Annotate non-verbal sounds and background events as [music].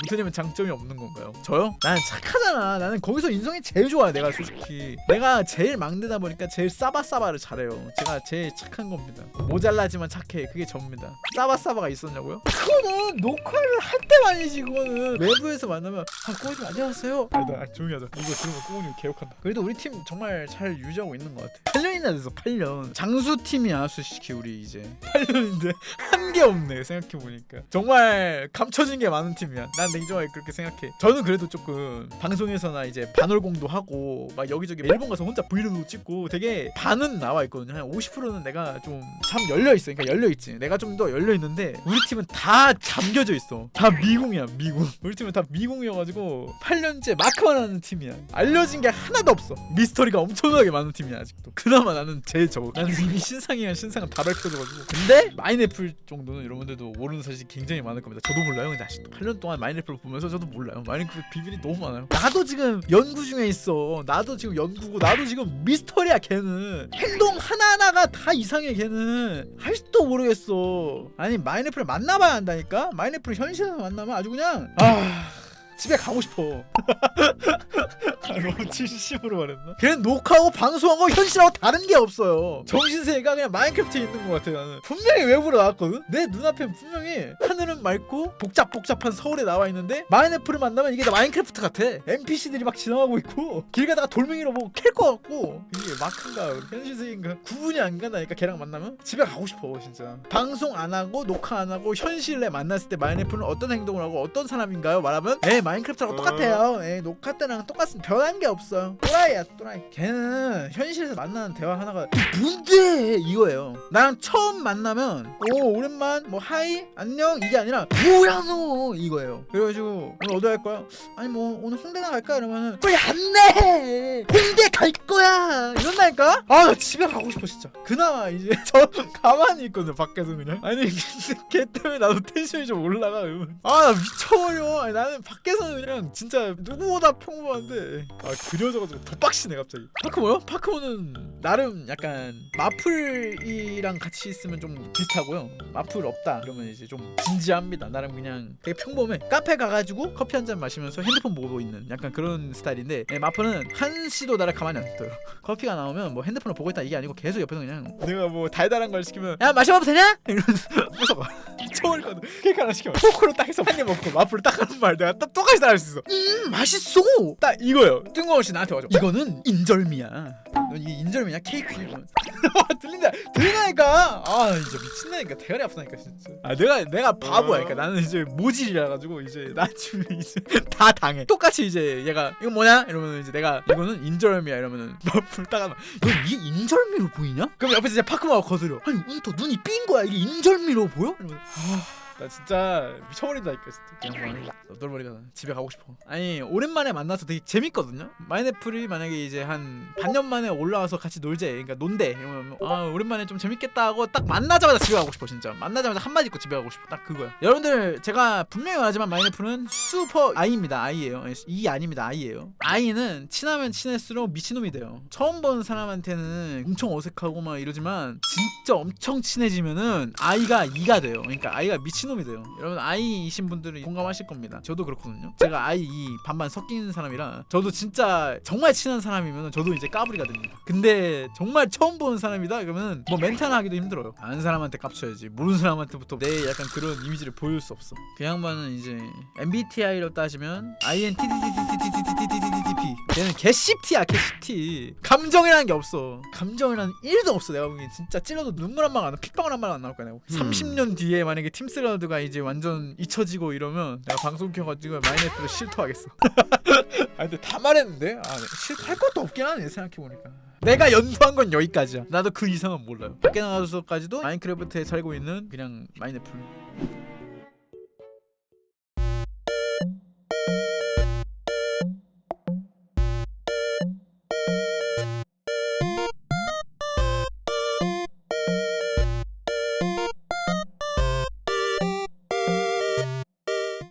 문태님은 장점이 없는 건가요? 저요? 나는 착하잖아. 나는 거기서 인성이 제일 좋아. 내가 솔직히 내가 제일 막내다 보니까 제일 싸바싸바를 잘해요. 제가 제일 착한 겁니다. 모자라지만 착해. 그게 접니다. 싸바싸바가 있었냐고요? 그거는 녹화를 할 때만이지 그거는 외부에서 만나면 아 꼬님 안녕하세요. 아, 나 조용히 하자. 이거 들으면 꼬님 개욕한다. 그래도 우리 팀 정말 잘 유지하고 있는 것 같아. 8년이나 돼서 8년. 장수 팀이야 솔직히 우리 이제 8년인데 [laughs] 한 게 없네 생각해 보니까 정말 감춰진 게 많은 팀이야. 난 냉정하게 그렇게 생각해. 저는 그래도 조금 방송에서나 이제 반월공도 하고 막 여기저기 일본 가서 혼자 브이로그 찍고 되게 반은 나와 있거든요. 한 50%는 내가 좀 참 열려 있어. 그러니까 열려 있지. 내가 좀 더 열려 있는데 우리 팀은 다 잠겨져 있어. 다 미궁이야 미궁. 우리 팀은 다 미궁이어가지고 8년째 마크만 하는 팀이야. 알려진 게 하나도 없어. 미스터리가 엄청나게 많은 팀이야 아직도. 그나마 나는 제일 적어. 나는 이미 신상이야 신상은 다 밝혀져가지고. 근데 마이네플 정도는 여러분들도 모르는 사실이 굉장히 많을 겁니다. 저도 몰라요. 근데 아직도 8년 동안 마 이네플 보면서 저도 몰라요. 마이네플 비밀이 너무 많아요. 나도 지금 연구 중에 있어. 나도 지금 연구고 나도 지금 미스터리야 걔는. 행동 하나하나가 다 이상해 걔는. 할지도 모르겠어. 아니 마이네플을 만나봐야 한다니까. 마이네플 현실에서 만나면 아주 그냥 아. 집에 가고 싶어. 아, 너무 진심으로 말했나? 걔는 녹화하고 방송하고 현실하고 다른 게 없어요. 정신세계가 그냥 마인크래프트에 있는 것 같아 나는. 분명히 외부로 나왔거든. 내 눈앞에 분명히 하늘은 맑고 복잡복잡한 서울에 나와 있는데 마인애플을 만나면 이게 다 마인크래프트 같아. NPC들이 막 지나가고 있고 길 가다가 돌멩이로 뭐 캘 것 같고 이게 마크인가 현실세계인가 구분이 안 간다니까 걔랑 만나면 집에 가고 싶어 진짜. 방송 안 하고 녹화 안 하고 현실에 만났을 때 마인애플은 어떤 행동을 하고 어떤 사람인가요? 말하면 에 마인크래프트랑 똑같아요. 에 녹화 때랑 똑같은 변한 게 없어. 또라이야 또라이. 걔는 현실에서 만나는 대화 하나가 뭔데 이거예요. 나랑 처음 만나면 오 오랜만 뭐 하이 안녕 이게 아니라 뭐야 너 이거예요. 그래가지고 오늘 어디 갈 거야? 아니 뭐 오늘 홍대나 갈까 이러면은 왜안내 홍대 갈 거야 이런다니까. 아 나 집에 가고 싶어 진짜. 그나마 이제 [laughs] 저 가만히 있거든 밖에서 그냥. 아니 [laughs] 걔 때문에 나도 텐션이 좀 올라가. 이러면. 아나 미쳐버려. 아니, 나는 밖에서는 그냥 진짜 누구보다 평범한데 아 그려져가지고 더 빡치네 갑자기. 파크모요? 파크모는 나름 약간 마플이랑 같이 있으면 좀 비슷하고요. 마플 없다 그러면 이제 좀 진지합니다. 나름 그냥 되게 평범해. 카페 가가지고 커피 한 잔 마시면서 핸드폰 보고 있는 약간 그런 스타일인데 네, 마플은 한시도 나를 가만히 안 둬요. 커피가 나오면 뭐 핸드폰을 보고 있다 이게 아니고 계속 옆에서 그냥 내가 뭐 달달한 걸 시키면 야 마셔봐도 되냐? 이러면서 [laughs] 뺏어가. 미쳐버리거든. 케이크 하나 시키면 포크로 딱 해서 한 입 먹고 마플을 딱 하는 말 내가 딱 똑같이 따라할 수 있어. 음 맛있어. 딱 이거요. 뜬금없이 나한테 와줘. 이거는 인절미야. 넌 이게 인절미냐 케이크냐? 들린다. 들린다니까. 아 진짜 미친다니까 대가리 아프다니까 진짜. 아 내가 내가 바보야. 그러니까 나는 이제 모질이라 가지고 이제 나 지금 이제 [laughs] 다 당해. 똑같이 이제 얘가 이거 뭐냐 이러면 이제 내가 이거는 인절미야 이러면은 마플 딱 하면 너 이게 인절미로 보이냐? 그럼 옆에서 이제 파크마가 거슬려. 아니 운터 눈이 삔 거야. 이게 인절미로 보여? 이러면 아. 나 진짜 미쳐버린다니까 진짜 너덜머리가 집에 가고 싶어. 아니 오랜만에 만나서 되게 재밌거든요? 마이네플이 만약에 이제 한 반년 만에 올라와서 같이 놀재 그러니까 논대 이러면 아 오랜만에 좀 재밌겠다 하고 딱 만나자마자 집에 가고 싶어 진짜. 만나자마자 한마디 입고 집에 가고 싶어. 딱 그거야. 여러분들 제가 분명히 말하지만 마이네플은 슈퍼 아이입니다 아이예요. 이 아닙니다 아이예요. 아이는 친하면 친할수록 미친놈이 돼요. 처음 보는 사람한테는 엄청 어색하고 막 이러지만 진짜 엄청 친해지면은 아이가 이가 돼요. 그러니까 아이가 미친 놈이 돼요 여러분 아이이신 분들은 공감하실 겁니다 저도 그렇거든요 제가 아이 이 반반 섞이는 사람이라 저도 진짜 정말 친한 사람이면 저도 이제 까불이가 됩니다 근데 정말 처음 보는 사람이다 그러면 뭐 멘탈 하기도 힘들어요 아는 사람한테 깝쳐야지 모르는 사람한테부터 내 약간 그런 이미지를 보여줄 수 없어 그 양반은 이제 MBTI로 따지면 INTTTTTTTTTTP 걔는 개씹티야 개씹티 감정이라는 게 없어 감정이라는 1도 없어 내가 보기엔 진짜 찔러도 눈물 한방안나 핏방울 한방안 나올 거야 내가 30년 뒤에 만약에 팀스 스탠다드가 이제 완전 잊혀지고 이러면 내가 방송 켜가지고 마이네프를 실토하겠어. [laughs] 아 근데 다 말했는데? 아 네. 실토할 것도 없긴 하네 생각해보니까. 내가 연구한 건 여기까지야. 나도 그 이상은 몰라요. 밖에 나가서까지도 마인크래프트에 살고 있는 그냥 마이네플